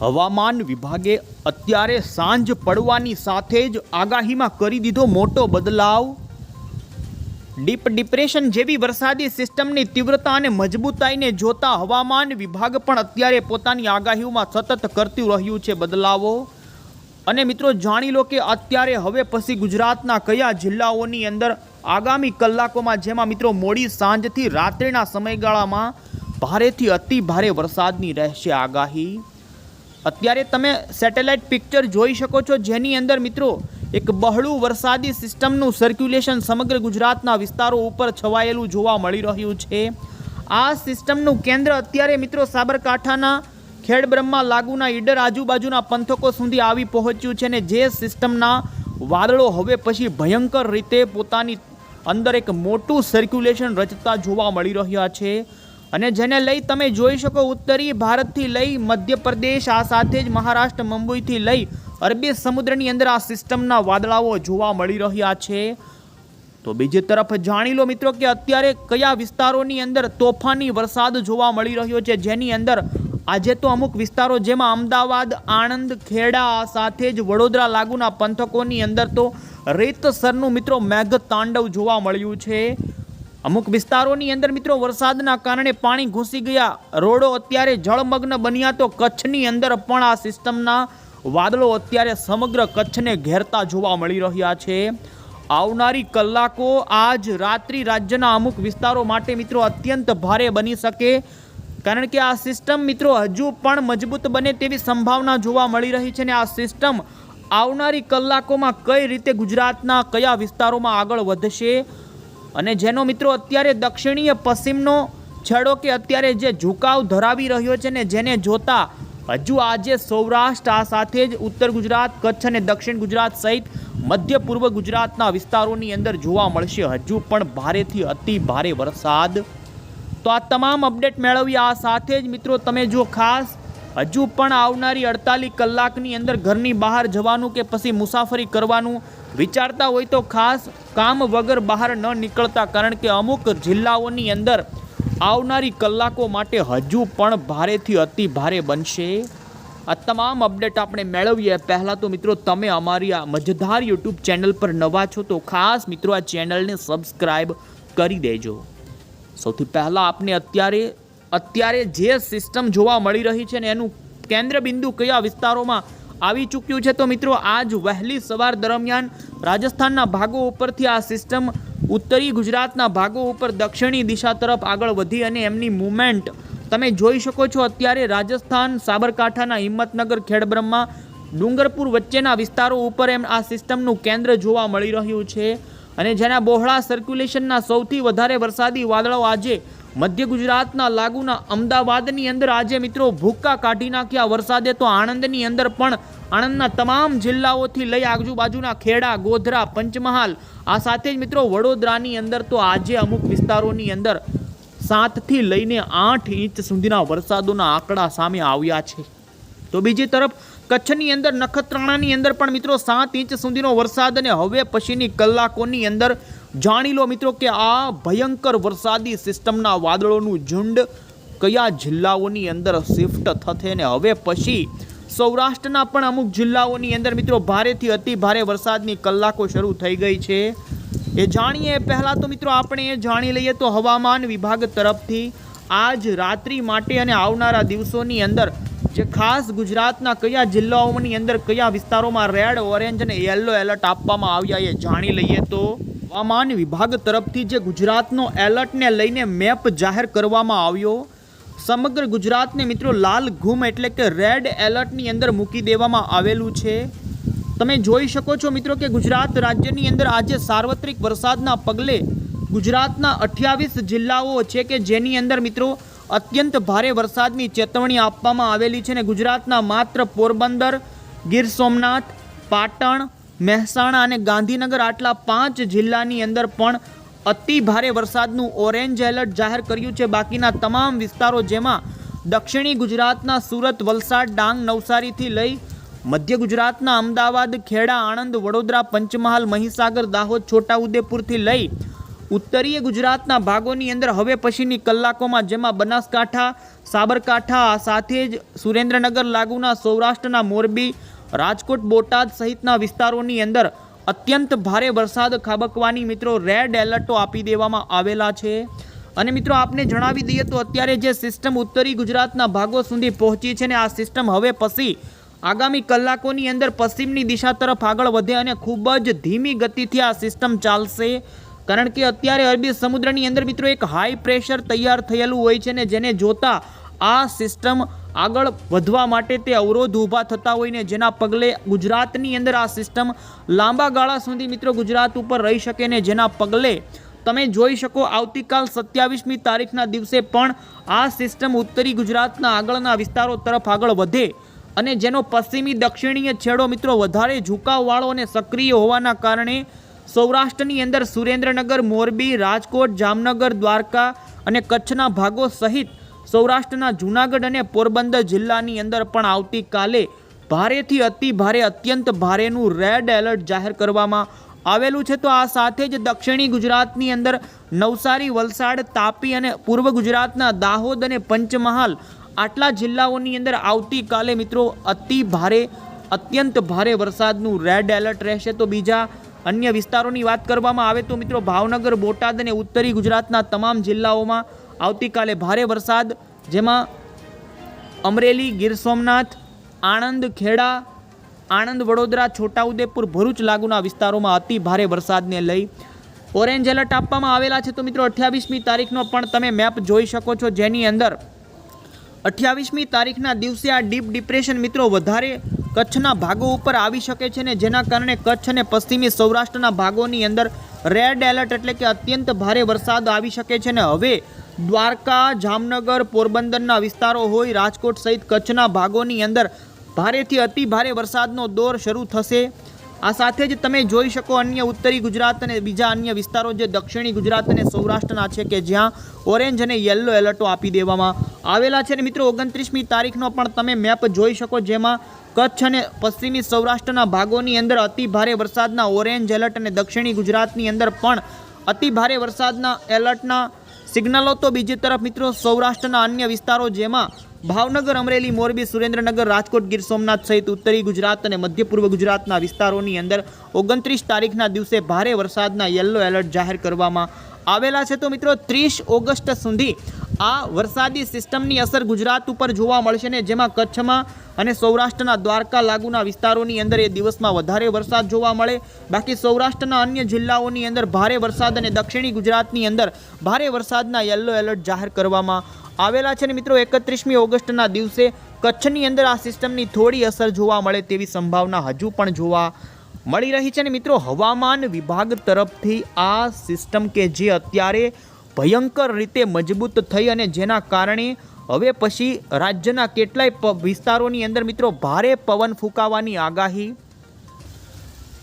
હવામાન વિભાગે અત્યારે સાંજ પડવાની સાથે જ આગાહીમાં કરી દીધો મોટો બદલાવ. ડીપ ડિપ્રેશન જેવી વરસાદી સિસ્ટમની તીવ્રતા અને મજબૂતાઈને જોતા હવામાન વિભાગ પણ અત્યારે પોતાની આગાહીઓમાં સતત કરતું રહ્યું છે બદલાવો. અને મિત્રો, જાણી લો કે અત્યારે હવે પછી ગુજરાતના કયા જિલ્લાઓની અંદર આગામી કલાકોમાં, જેમાં મિત્રો મોડી સાંજથી રાત્રિના સમયગાળામાં ભારેથી અતિ ભારે વરસાદની રહેશે આગાહી. અત્યારે તમે સેટેલાઇટ પિક્ચર જોઈ શકો છો. જેની અંદર મિત્રો એક બહળું વરસાદી સિસ્ટમનું સર્ક્યુલેશન સમગ્ર ગુજરાતના વિસ્તારો ઉપર છવાયેલું જોવા મળી રહ્યું છે. આ સિસ્ટમનું કેન્દ્ર અત્યારે મિત્રો સાબરકાંઠાના ખેડબ્રહ્મા લાગુના ઈડર આજુબાજુના પંથકો સુધી આવી પહોંચ્યું છે ને જે સિસ્ટમના વાદળો હવે પછી ભયંકર રીતે પોતાની અંદર એક મોટું સર્ક્યુલેશન રચતા જોવા મળી રહ્યા છે. અને જેને લઈ તમે જોઈ શકો ઉત્તરી ભારતથી લઈ મધ્યપ્રદેશ, આ સાથે જ મહારાષ્ટ્ર, મુંબઈથી લઈ અરબી સમુદ્રની અંદર આ સિસ્ટમના વાદળાઓ જોવા મળી રહ્યા છે. તો બીજી તરફ જાણી લો મિત્રો કે અત્યારે કયા વિસ્તારોની અંદર તોફાની વરસાદ જોવા મળી રહ્યો છે? જેની અંદર આજે તો અમુક વિસ્તારો જેમાં અમદાવાદ, આણંદ, ખેડા સાથે જ વડોદરા લાગુના પંથકોની અંદર તો રેતસરનું મિત્રો મેઘ તાંડવ જોવા મળ્યું છે. અમુક વિસ્તારોની અંદર મિત્રો વરસાદના કારણે પાણી ઘૂસી ગયા. રોડો અત્યારે જળમગ્ન બન્યા તો કચ્છની અંદર પણ આ સિસ્ટમના વાદળો અત્યારે સમગ્ર કચ્છને ઘેરતા જોવા મળી રહ્યા છે. આવનારી કલાકો આજ રાત્રિ રાજ્યના અમુક વિસ્તારો માટે મિત્રો અત્યંત ભારે બની શકે. કારણ કે આ સિસ્ટમ મિત્રો હજુ પણ મજબૂત બને તેવી સંભાવના જોવા મળી રહી છે ને આ સિસ્ટમ આવનારી કલાકોમાં કઈ રીતે ગુજરાતના કયા વિસ્તારોમાં આગળ વધશે? અને જેનો મિત્રો અત્યારે દક્ષિણીય પશ્ચિમનો છેડો કે અત્યારે જે ઝુકાવ ધરાવી રહ્યો છે ને જેને જોતા હજુ આજે સૌરાષ્ટ્ર આ સાથે જ ઉત્તર ગુજરાત, કચ્છ અને દક્ષિણ ગુજરાત સહિત મધ્ય પૂર્વ ગુજરાતના વિસ્તારોની અંદર જોવા મળશે. હજુ પણ ભારેથી અતિ ભારે વરસાદ. તો આ તમામ અપડેટ મેળવી આ સાથે જ મિત્રો તમે જો ખાસ, હજુ પણ આવનારી અડતાલીસ કલાકની અંદર ઘરની બહાર જવાનું કે પછી મુસાફરી કરવાનું વિચારતા હોય તો ખાસ કામ વગર બહાર ન નીકળતા, કારણ કે અમુક જિલ્લાઓની અંદર આવનારી કલાકો માટે હજુ પણ ભારેથી અતિ ભારે બનશે. આ તમામ અપડેટ આપણે મેળવીએ. પહેલાં તો મિત્રો, તમે અમારી આ મજેદાર યુટ્યુબ ચેનલ પર નવા છો તો ખાસ મિત્રો, આ ચેનલને સબસ્ક્રાઈબ કરી દેજો. સૌથી પહેલાં આપને અત્યારે અત્યારે જે સિસ્ટમ જોવા મળી રહી છે ને એનું કેન્દ્ર બિંદુ કયા વિસ્તારોમાં આવી ચૂક્યું છે તો મિત્રો, આજ વહેલી સવાર દરમિયાન રાજસ્થાનના ભાગો ઉપરથી આ સિસ્ટમ ઉત્તરી ગુજરાતના ભાગો ઉપર દક્ષિણી દિશા તરફ આગળ વધી અને એમની મુમેન્ટ તમે જોઈ શકો છો અત્યારે રાજસ્થાન, સાબરકાંઠાના હિંમતનગર, ખેડબ્રહ્મા, ડુંગરપુર વચ્ચેના વિસ્તારો ઉપર એમ આ સિસ્ટમનું કેન્દ્ર જોવા મળી રહ્યું છે. અને જેના બહોળા સર્ક્યુલેશનના સૌથી વધારે વરસાદી વાદળો આજે મધ્ય ગુજરાતના લાગુના અમદાવાદની અંદર. આજે મિત્રો ભૂક્કા કાઢી નાખ્યા વરસાદે તો આણંદની અંદર પણ આણંદના તમામ જિલ્લાઓથી લઈ આજુબાજુના ખેડા, ગોધરા, પંચમહાલ, આ સાથે જ મિત્રો વડોદરાની અંદર તો આજે અમુક વિસ્તારોની અંદર સાતથી લઈને આઠ ઇંચ સુધીના વરસાદોના આંકડા સામે આવ્યા છે. તો બીજી તરફ કચ્છની અંદર, નખત્રાણાની અંદર પણ મિત્રો સાત ઇંચ સુધીનો વરસાદ અને હવે પછીની કલાકોની અંદર જાણી લો મિત્રો કે આ ભયંકર વરસાદી સિસ્ટમના વાદળોનું ઝુંડ કયા જિલ્લાઓની અંદર શિફ્ટ થશે ને હવે પછી સૌરાષ્ટ્રના પણ અમુક જિલ્લાઓની અંદર મિત્રો ભારેથી અતિ ભારે વરસાદની કલાકો શરૂ થઈ ગઈ છે. એ જાણીએ, પહેલાં તો મિત્રો આપણે એ જાણી લઈએ તો હવામાન વિભાગ તરફથી આજ રાત્રિ માટે અને આવનારા દિવસોની અંદર જે ખાસ ગુજરાતના કયા જિલ્લાઓની અંદર કયા વિસ્તારોમાં રેડ, ઓરેન્જ અને યલો એલર્ટ આપવામાં આવ્યા એ જાણી લઈએ તો હવામાન વિભાગ તરફથી જે ગુજરાતનો એલર્ટને લઈને મેપ જાહેર કરવામાં આવ્યો સમગ્ર ગુજરાતને મિત્રો લાલ ઘૂમ એટલે કે રેડ એલર્ટની અંદર મૂકી દેવામાં આવેલું છે. તમે જોઈ શકો છો મિત્રો કે ગુજરાત રાજ્યની અંદર આજે સાર્વત્રિક વરસાદના પગલે ગુજરાતના અઠ્યાવીસ જિલ્લાઓ છે કે જેની અંદર મિત્રો અત્યંત ભારે વરસાદની ચેતવણી આપવામાં આવેલી છે ને ગુજરાતના માત્ર પોરબંદર, ગીર સોમનાથ, પાટણ, મહેસાણા અને ગાંધીનગર આટલા પાંચ જિલ્લાની અંદર પણ અતિ ભારે વરસાદનું ઓરેન્જ એલર્ટ જાહેર કર્યું છે. બાકીના તમામ વિસ્તારો જેમાં દક્ષિણી ગુજરાતના સુરત, વલસાડ, ડાંગ, નવસારીથી લઈ મધ્ય ગુજરાતના અમદાવાદ, ખેડા, આણંદ, વડોદરા, પંચમહાલ, મહીસાગર, દાહોદ, છોટાઉદેપુરથી લઈ ઉત્તરીય ગુજરાતના ભાગોની અંદર હવે પછીની કલાકોમાં જેમાં બનાસકાંઠા, સાબરકાંઠા, સાથે જ સુરેન્દ્રનગર લાગુના સૌરાષ્ટ્રના મોરબી, રાજકોટ, બોટાદ સહિતના વિસ્તારોની અંદર અત્યંત ભારે વરસાદ ખાબકવાની મિત્રો રેડ એલર્ટો આપી દેવામાં આવેલા છે. અને મિત્રો આપને જણાવી દઈએ તો અત્યારે જે સિસ્ટમ ઉત્તરી ગુજરાતના ભાગો સુધી પહોંચી છે ને આ સિસ્ટમ હવે પછી આગામી કલાકોની અંદર પશ્ચિમની દિશા તરફ આગળ વધે અને ખૂબ જ ધીમી ગતિથી આ સિસ્ટમ ચાલશે. કારણ કે અત્યારે અરબી સમુદ્રની અંદર મિત્રો એક હાઈ પ્રેશર તૈયાર થયેલું હોય છે ને જેને જોતા આ સિસ્ટમ આગળ વધવા માટે તે અવરોધ ઊભા થતા હોય ને જેના પગલે ગુજરાતની અંદર આ સિસ્ટમ લાંબા ગાળા સુધી મિત્રો ગુજરાત ઉપર રહી શકે ને જેના પગલે તમે જોઈ શકો આવતીકાલ સત્યાવીસમી તારીખના દિવસે પણ આ સિસ્ટમ ઉત્તરી ગુજરાતના આગળના વિસ્તારો તરફ આગળ વધે અને જેનો પશ્ચિમી દક્ષિણીય છેડો મિત્રો વધારે ઝુકાવવાળો અને સક્રિય હોવાના કારણે સૌરાષ્ટ્રની અંદર સુરેન્દ્રનગર, મોરબી, રાજકોટ, જામનગર, દ્વારકા અને કચ્છના ભાગો સહિત સૌરાષ્ટ્રના જૂનાગઢ અને પોરબંદર જિલ્લાની અંદર પણ આવતીકાલે ભારેથી અતિ ભારે અત્યંત ભારેનું રેડ એલર્ટ જાહેર કરવામાં આવેલું છે. તો આ સાથે જ દક્ષિણી ગુજરાતની અંદર નવસારી, વલસાડ, તાપી અને પૂર્વ ગુજરાતના દાહોદ અને પંચમહાલ આટલા જિલ્લાઓની અંદર આવતીકાલે મિત્રો અતિ ભારે અત્યંત ભારે વરસાદનું રેડ એલર્ટ રહેશે. તો બીજા અન્ય વિસ્તારોની વાત કરવામાં આવે તો મિત્રો ભાવનગર, બોટાદ અને ઉત્તરી ગુજરાતના તમામ જિલ્લાઓમાં આવતીકાલે ભારે વરસાદ, જેમાં અમરેલી, ગીર સોમનાથ, આણંદ, ખેડા, આણંદ, વડોદરા, છોટાઉદેપુર, ભરૂચ લાગુના વિસ્તારોમાં અતિ ભારે વરસાદને લઈ ઓરેન્જ એલર્ટ આપવામાં આવેલા છે. તો મિત્રો, અઠ્યાવીસમી તારીખનો પણ તમે મેપ જોઈ શકો છો, જેની અંદર અઠ્યાવીસમી તારીખના દિવસે આ ડીપ ડિપ્રેશન મિત્રો વધારે કચ્છના ભાગો ઉપર આવી શકે છે ને જેના કારણે કચ્છ અને પશ્ચિમી સૌરાષ્ટ્રના ભાગોની અંદર રેડ એલર્ટ એટલે કે અત્યંત ભારે વરસાદ આવી શકે છે ને હવે દ્વારકા, જામનગર, પોરબંદરના વિસ્તારો હોય, રાજકોટ સહિત કચ્છના ભાગોની અંદર ભારેથી અતિ ભારે વરસાદનો દોર શરૂ થશે. આ સાથે જ તમે જોઈ શકો અન્ય ઉત્તરી ગુજરાત અને બીજા અન્ય વિસ્તારો, જે દક્ષિણી ગુજરાત અને સૌરાષ્ટ્રના છે કે જ્યાં ઓરેન્જ અને યલો એલર્ટો આપી દેવામાં આવેલા છે. અને મિત્રો, ઓગણત્રીસમી તારીખનો પણ તમે મેપ જોઈ શકો, જેમાં કચ્છ અને પશ્ચિમી સૌરાષ્ટ્રના ભાગોની અંદર અતિ ભારે વરસાદના ઓરેન્જ એલર્ટ અને દક્ષિણી ગુજરાતની અંદર પણ અતિ ભારે વરસાદના એલર્ટના સિગ્નલો તો બીજી તરફ મિત્રો સૌરાષ્ટ્રના અન્ય વિસ્તારો જેમાં ભાવનગર, અમરેલી, મોરબી, સુરેન્દ્રનગર, રાજકોટ, ગીર સોમનાથ સહિત ઉત્તરી ગુજરાત અને મધ્ય પૂર્વ ગુજરાતના વિસ્તારોની અંદર ઓગણત્રીસ તારીખના દિવસે ભારે વરસાદના યલો એલર્ટ જાહેર કરવામાં આવેલા છે તો મિત્રો ત્રીસ ઓગસ્ટ સુધી આ વરસાદી સિસ્ટમની અસર ગુજરાત ઉપર જોવા મળશે ને જેમાં કચ્છમાં અને સૌરાષ્ટ્રના દ્વારકા લાગુના વિસ્તારોની અંદર એ દિવસમાં વધારે વરસાદ જોવા મળે. બાકી સૌરાષ્ટ્રના અન્ય જિલ્લાઓની અંદર ભારે વરસાદ અને દક્ષિણી ગુજરાતની અંદર ભારે વરસાદના યલો એલર્ટ જાહેર કરવામાં આવેલા છે ને મિત્રો એકત્રીસમી ઓગસ્ટના દિવસે કચ્છની અંદર આ સિસ્ટમની થોડી અસર જોવા મળે તેવી સંભાવના હજુ પણ જોવા મળી રહી છે અને મિત્રો, હવામાન વિભાગ તરફથી આ સિસ્ટમ કે જે અત્યારે ભયંકર રીતે મજબૂત થઈ અને જેના કારણે હવે પછી રાજ્યના કેટલાય વિસ્તારોની અંદર મિત્રો, ભારે પવન ફૂંકાવાની આગાહી.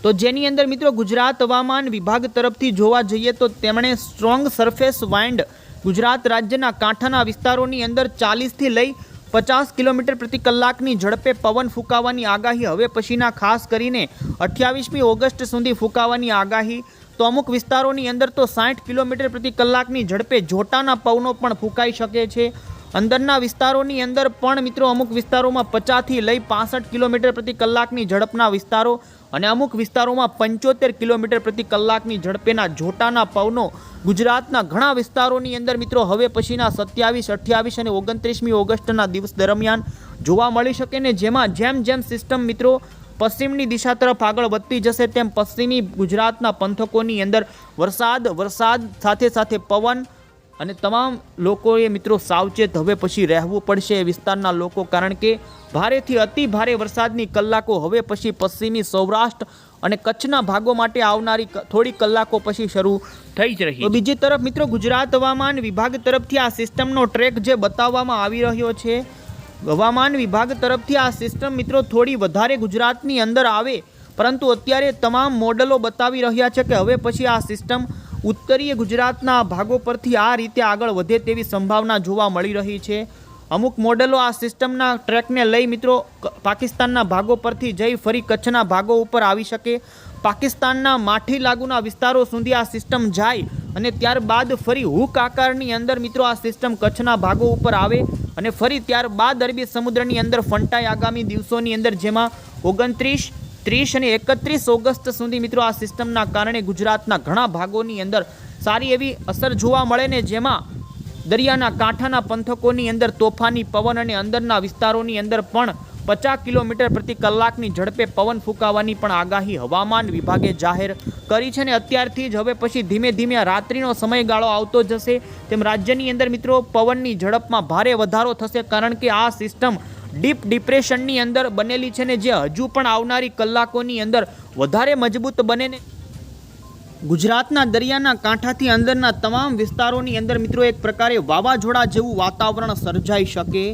તો જેની અંદર મિત્રો, ગુજરાત હવામાન વિભાગ તરફથી જોવા જઈએ તો તેમણે સ્ટ્રોંગ સરફેસ વાઇન્ડ ગુજરાત રાજ્યના કાંઠાના વિસ્તારોની અંદર ચાલીસથી લઈ પચાસ કિલોમીટર પ્રતિ કલાકની ઝડપે પવન ફૂંકાવાની આગાહી હવે પછીના ખાસ કરીને અઠ્યાવીસમી ઓગસ્ટ સુધી ફૂંકાવાની આગાહી. તો અમુક વિસ્તારોની અંદર તો સાઠ કિલોમીટર પ્રતિ કલાકની ઝડપે જોટાના પવનો પણ ફૂંકાઈ શકે છે. અંદરના વિસ્તારોની અંદર પણ મિત્રો અમુક વિસ્તારોમાં પચાસથી લઈ પાસઠ કિલોમીટર પ્રતિ કલાકની ઝડપના વિસ્તારો અને અમુક વિસ્તારોમાં પંચોતેર કિલોમીટર પ્રતિ કલાકની ઝડપેના જોટાના પવનો ગુજરાતના ઘણા વિસ્તારોની અંદર મિત્રો હવે પછીના સત્યાવીસ, અઠ્યાવીસ અને ઓગણત્રીસમી ઓગસ્ટના દિવસ દરમિયાન જોવા મળી શકે ને જેમાં જેમ જેમ સિસ્ટમ મિત્રો પશ્ચિમની દિશા તરફ આગળ વધતી જશે તેમ પશ્ચિમી ગુજરાતના પંથકોની અંદર વરસાદ વરસાદ સાથે સાથે પવન અને તમામ લોકોએ મિત્રો સાવચેત હવે પછી રહેવું પડશે વિસ્તારના લોકો, કારણ કે ભારેથી અતિ ભારે વરસાદની કલાકો હવે પછી પશ્ચિમી સૌરાષ્ટ્ર અને કચ્છના ભાગો માટે આવનારી થોડી કલાકો પછી શરૂ થઈ જ રહી બીજી તરફ મિત્રો ગુજરાત હવામાન વિભાગ તરફથી આ સિસ્ટમનો ટ્રેક જે બતાવવામાં આવી રહ્યો છે, હવામાન વિભાગ તરફથી આ સિસ્ટમ મિત્રો થોડી વધારે ગુજરાતની અંદર આવે, પરંતુ અત્યારે તમામ મોડલો બતાવી રહ્યા છે કે હવે પછી આ સિસ્ટમ ઉત્તરીય ગુજરાતના ભાગો પરથી આ રીતે આગળ વધે તેવી સંભાવના જોવા મળી રહી છે. અમુક મોડલો આ સિસ્ટમના ટ્રેકને લઈ મિત્રો પાકિસ્તાનના ભાગો પરથી જઈ ફરી કચ્છના ભાગો ઉપર આવી શકે. પાકિસ્તાનના માઠી લાગુના વિસ્તારો સુધી આ સિસ્ટમ જાય અને ત્યારબાદ ફરી હુક આકારની અંદર મિત્રો આ સિસ્ટમ કચ્છના ભાગો ઉપર આવે અને ફરી ત્યારબાદ અરબી સમુદ્રની અંદર ફંટાય આગામી દિવસોની અંદર જેમાં ઓગણત્રીસ ત્રીસ અને એકત્રીસ ઓગસ્ટ સુધી મિત્રો આ સિસ્ટમના કારણે ગુજરાતના ઘણા ભાગોની અંદર સારી એવી અસર જોવા મળે ને જેમાં દરિયાના કાંઠાના પંથકોની અંદર તોફાની પવન અને અંદરના વિસ્તારોની અંદર પણ પચાસ કિલોમીટર પ્રતિ કલાકની ઝડપે પવન ફૂંકાવાની પણ આગાહી હવામાન વિભાગે જાહેર કરી છે ને અત્યારથી જ હવે પછી ધીમે ધીમે રાત્રિનો સમયગાળો આવતો જશે. તેમ રાજ્યની અંદર મિત્રો પવનની ઝડપમાં ભારે વધારો થશે કારણ કે આ સિસ્ટમ ડીપ ડિપ્રેશનની અંદર બનેલી છે ને જે હજુ પણ આવનારી કલાકોની અંદર વધારે મજબૂત બને ને. ગુજરાતના દરિયાના કાંઠાથી અંદરના તમામ વિસ્તારોની અંદર મિત્રો એક પ્રકારે વાવાઝોડા જેવું વાતાવરણ સર્જાઈ શકે.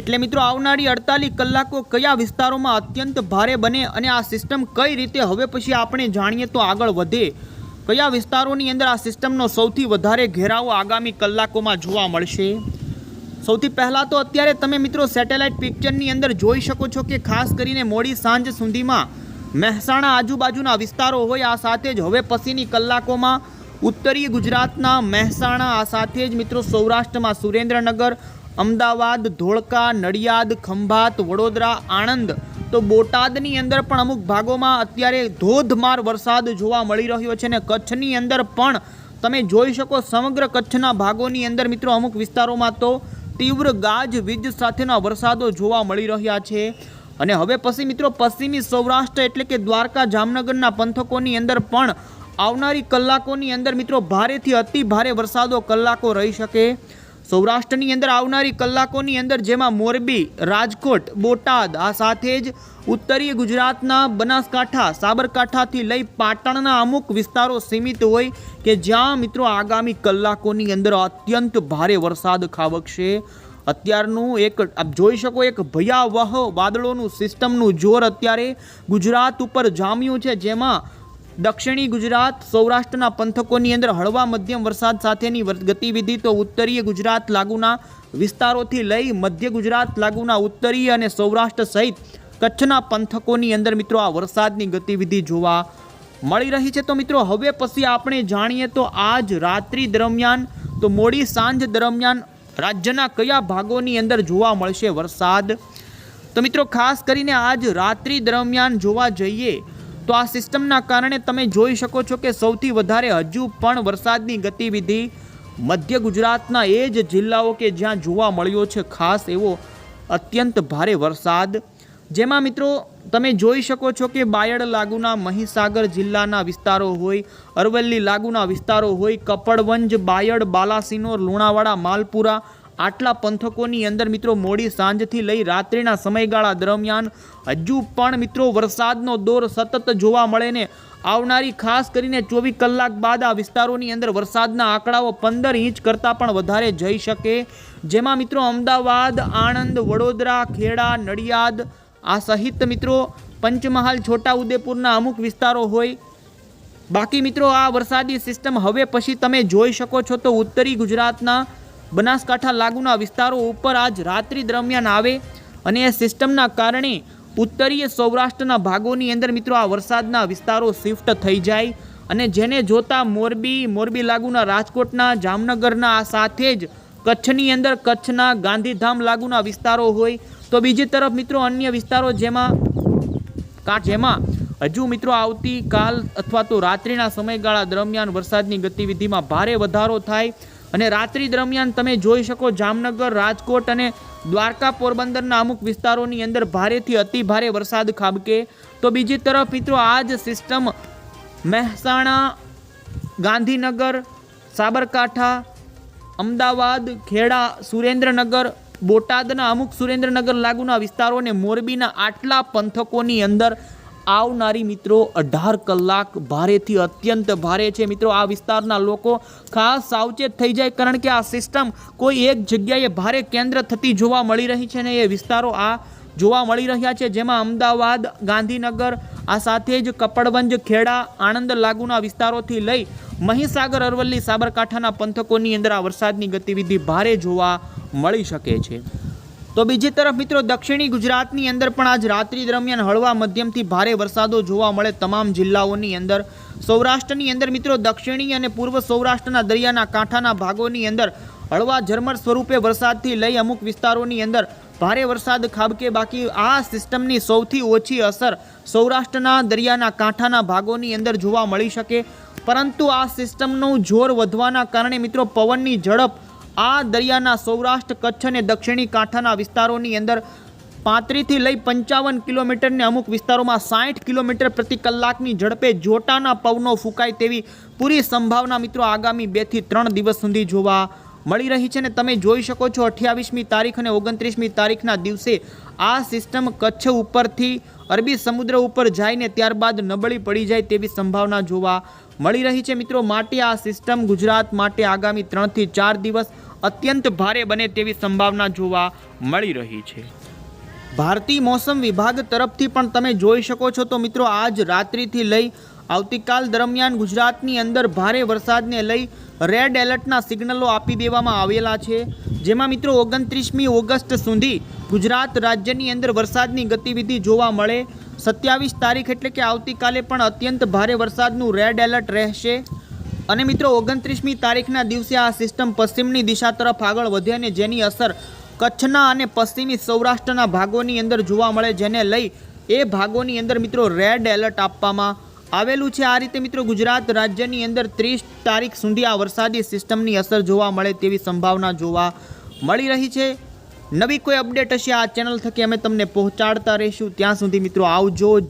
એટલે મિત્રો આવનારી અડતાલીસ કલાકો કયા વિસ્તારોમાં અત્યંત ભારે બને અને આ સિસ્ટમ કઈ રીતે હવે પછી આપણે જાણીએ તો આગળ વધે. કયા વિસ્તારોની અંદર આ સિસ્ટમનો સૌથી વધારે ઘેરાવો આગામી કલાકોમાં જોવા મળશે? સૌથી પહેલાં તો અત્યારે તમે મિત્રો સેટેલાઇટ પિક્ચરની અંદર જોઈ શકો છો કે ખાસ કરીને મોડી સાંજ સુધીમાં મહેસાણા આજુબાજુના વિસ્તારો હોય આ સાથે જ. હવે પછીની કલાકોમાં ઉત્તરીય ગુજરાતના મહેસાણા આ સાથે જ મિત્રો સૌરાષ્ટ્રમાં સુરેન્દ્રનગર, અમદાવાદ, ધોળકા, નડિયાદ, ખંભાત, વડોદરા, આણંદ તો બોટાદની અંદર પણ અમુક ભાગોમાં અત્યારે ધોધમાર વરસાદ જોવા મળી રહ્યો છે ને કચ્છની અંદર પણ તમે જોઈ શકો સમગ્ર કચ્છના ભાગોની અંદર મિત્રો અમુક વિસ્તારોમાં તો તીવ્ર ગાજ વીજ સાથેના વરસાદો જોવા મળી રહ્યા છે. અને હવે પછી મિત્રો પશ્ચિમી સૌરાષ્ટ્ર એટલે કે દ્વારકા, જામનગરના પંથકોની અંદર પણ આવનારી કલાકોની અંદર મિત્રો ભારેથી અતિ ભારે વરસાદો કલાકો રહી શકે. સૌરાષ્ટ્રની અંદર આવનારી કલાકોની અંદર જેમાં મોરબી, રાજકોટ, બોટાદ, આ સાથે જ ઉત્તરીય ગુજરાતના બનાસકાંઠા, સાબરકાંઠાથી લઈ પાટણના અમુક વિસ્તારો સીમિત હોય કે જ્યાં મિત્રો આગામી કલાકોની અંદર અત્યંત ભારે વરસાદ ખાબકશે અત્યારનું એક, આપ જોઈ શકો એક ભયાવહ વાદળોનું, સિસ્ટમનું જોર અત્યારે ગુજરાત ઉપર જામ્યું છે, જેમાં દક્ષિણી ગુજરાત, સૌરાષ્ટ્રના પંથકોની અંદર હળવા મધ્યમ વરસાદ સાથેની ગતિવિધિ તો ઉત્તરીય ગુજરાત લાગુના વિસ્તારોથી લઈ મધ્ય ગુજરાત લાગુના ઉત્તરીય અને સૌરાષ્ટ્ર સહિત કચ્છના પંથકોની અંદર મિત્રો આ વરસાદની ગતિવિધિ જોવા મળી રહી છે. તો મિત્રો, હવે પછી આપણે જાણીએ તો આજ રાત્રિ દરમિયાન તો મોડી સાંજ દરમિયાન રાજ્યના કયા ભાગોની અંદર જોવા મળશે વરસાદ? તો મિત્રો, ખાસ કરીને આજ રાત્રિ દરમિયાન જોવા જઈએ તો આ સિસ્ટમના કારણે તમે જોઈ શકો છો કે સૌથી વધારે હજુ પણ વરસાદની ગતિવિધિ મધ્ય ગુજરાતના એ જ જિલ્લાઓ કે જ્યાં જોવા મળ્યો છે ખાસ એવો અત્યંત ભારે વરસાદ. જેમાં મિત્રો, તમે જોઈ શકો છો કે બાયડ લાગુના મહીસાગર જિલ્લાના વિસ્તારો હોય, અરવલ્લી લાગુના વિસ્તારો હોય, કપડવંજ, બાયડ, બાલાસિનોર, લુણાવાડા, માલપુરા આટલા પંથકોની અંદર મિત્રો મોડી સાંજથી લઈ રાત્રિના સમયગાળા દરમિયાન હજુ પણ મિત્રો વરસાદનો દોર સતત જોવા મળે ને આવનારી ખાસ કરીને ચોવીસ કલાક બાદ આ વિસ્તારોની અંદર વરસાદના આંકડાઓ પંદર ઇંચ કરતાં પણ વધારે જઈ શકે. જેમાં મિત્રો અમદાવાદ, આણંદ, વડોદરા, ખેડા, નડિયાદ આ સહિત મિત્રો પંચમહાલ, છોટાઉદેપુરના અમુક વિસ્તારો હોય. બાકી મિત્રો આ વરસાદી સિસ્ટમ હવે પછી તમે જોઈ શકો છો તો ઉત્તરી ગુજરાતના બનાસકાંઠા લાગુના વિસ્તારો ઉપર આજ રાત્રિ દરમિયાન આવે અને એ સિસ્ટમના કારણે ઉત્તરીય સૌરાષ્ટ્રના ભાગોની અંદર મિત્રો આ વરસાદના વિસ્તારો શિફ્ટ થઈ જાય અને જેને જોતા મોરબી મોરબી લાગુના રાજકોટના, જામનગરના આ સાથે જ કચ્છની અંદર કચ્છના ગાંધીધામ લાગુના વિસ્તારો હોય તો બીજી તરફ મિત્રો અન્ય વિસ્તારો જેમાં જેમાં હજુ મિત્રો આવતી કાલ અથવા તો રાત્રિના સમયગાળા દરમિયાન વરસાદની ગતિવિધિમાં ભારે વધારો થાય અને રાત્રિ દરમિયાન તમે જોઈ શકો જામનગર, રાજકોટ અને દ્વારકા પોરબંદરના અમુક વિસ્તારોની અંદર ભારેથી અતિ ભારે વરસાદ ખાબકે. તો બીજી તરફ મિત્રો, આ જ સિસ્ટમ મહેસાણા, ગાંધીનગર, સાબરકાંઠા, અમદાવાદ, ખેડા, સુરેન્દ્રનગર, બોટાદના અમુક સુરેન્દ્રનગર લાગુના વિસ્તારો અને મોરબીના આટલા પંથકોની અંદર આવનારી મિત્રો અઢાર કલાક ભારેથી અત્યંત ભારે છે. મિત્રો, આ વિસ્તારના લોકો ખાસ સાવચેત થઈ જાય કારણ કે આ સિસ્ટમ કોઈ એક જગ્યાએ ભારે કેન્દ્ર થતી જોવા મળી રહી છે ને એ વિસ્તારો આ જોવા મળી રહ્યા છે. જેમાં અમદાવાદ, ગાંધીનગર, આ સાથે જ કપડવંજ, ખેડા, આણંદ લાગુના વિસ્તારોથી લઈ મહીસાગર, અરવલ્લી, સાબરકાંઠાના પંથકોની અંદર આ વરસાદની ગતિવિધિ ભારે જોવા મળી શકે છે. તો બીજી તરફ મિત્રો, દક્ષિણી ગુજરાતની અંદર પણ આજ રાત્રિ દરમિયાન હળવા મધ્યમથી ભારે વરસાદો જોવા મળે તમામ જિલ્લાઓની અંદર. સૌરાષ્ટ્રની અંદર મિત્રો, દક્ષિણી અને પૂર્વ સૌરાષ્ટ્રના દરિયાના કાંઠાના ભાગોની અંદર હળવા ઝરમર સ્વરૂપે વરસાદથી લઈ અમુક વિસ્તારોની અંદર ભારે વરસાદ ખાબકે બાકી આ સિસ્ટમની સૌથી ઓછી અસર સૌરાષ્ટ્રના દરિયાના કાંઠાના ભાગોની અંદર જોવા મળી શકે. પરંતુ આ સિસ્ટમનું જોર વધવાના કારણે મિત્રો, પવનની ઝડપ આ દરિયાના સૌરાષ્ટ્ર કચ્છ અને દક્ષિણી કાંઠાના વિસ્તારોની અંદર પાંત્રીસથી લઈ પંચાવન કિલોમીટરને અમુક વિસ્તારોમાં સાઠ કિલોમીટર પ્રતિ કલાકની ઝડપે જોટાના પવનો ફૂંકાય તેવી પૂરી સંભાવના મિત્રો આગામી બેથી ત્રણ દિવસ સુધી જોવા મળી રહી છે ને તમે જોઈ શકો છો અઠ્યાવીસમી તારીખ અને ઓગણત્રીસમી તારીખના દિવસે આ સિસ્ટમ કચ્છ ઉપરથી અરબી સમુદ્ર ઉપર જઈને ત્યારબાદ નબળી પડી જાય તેવી સંભાવના જોવા મળી રહી છે. મિત્રો, માટે આ સિસ્ટમ ગુજરાત માટે આગામી ત્રણથી ચાર દિવસ અત્યંત ભારે બને તેવી સંભાવના જોવા મળી રહી છે. ભારતીય મોસમ વિભાગ તરફથી પણ તમે જોઈ શકો છો. તો મિત્રો, આજ રાત્રિથી લઈ આવતીકાલ દરમિયાન ગુજરાતની અંદર ભારે વરસાદને લઈ રેડ એલર્ટના સિગ્નલો આપી દેવામાં આવેલા છે. જેમાં મિત્રો ઓગણત્રીસમી ઓગસ્ટ સુધી ગુજરાત રાજ્યની અંદર વરસાદની ગતિવિધિ જોવા મળે. સત્યાવીસ તારીખ એટલે કે આવતીકાલે પણ અત્યંત ભારે વરસાદનું રેડ એલર્ટ રહેશે. અને મિત્રો ઓગણત્રીસમી તારીખના દિવસે આ સિસ્ટમ પશ્ચિમની દિશા તરફ આગળ વધે અને જેની અસર કચ્છના અને પશ્ચિમી સૌરાષ્ટ્રના ભાગોની અંદર જોવા મળે, જેને લઈ એ ભાગોની અંદર મિત્રો રેડ એલર્ટ આપવામાં આવેલું છે. આ રીતે મિત્રો ગુજરાત રાજ્યની અંદર ત્રીસ તારીખ સુધી આ વરસાદી સિસ્ટમની અસર જોવા મળે તેવી સંભાવના જોવા મળી રહી છે. નવી કોઈ અપડેટ હશે આ ચેનલ થકી અમે તમને પહોંચાડતા રહીશું. ત્યાં સુધી મિત્રો આવજો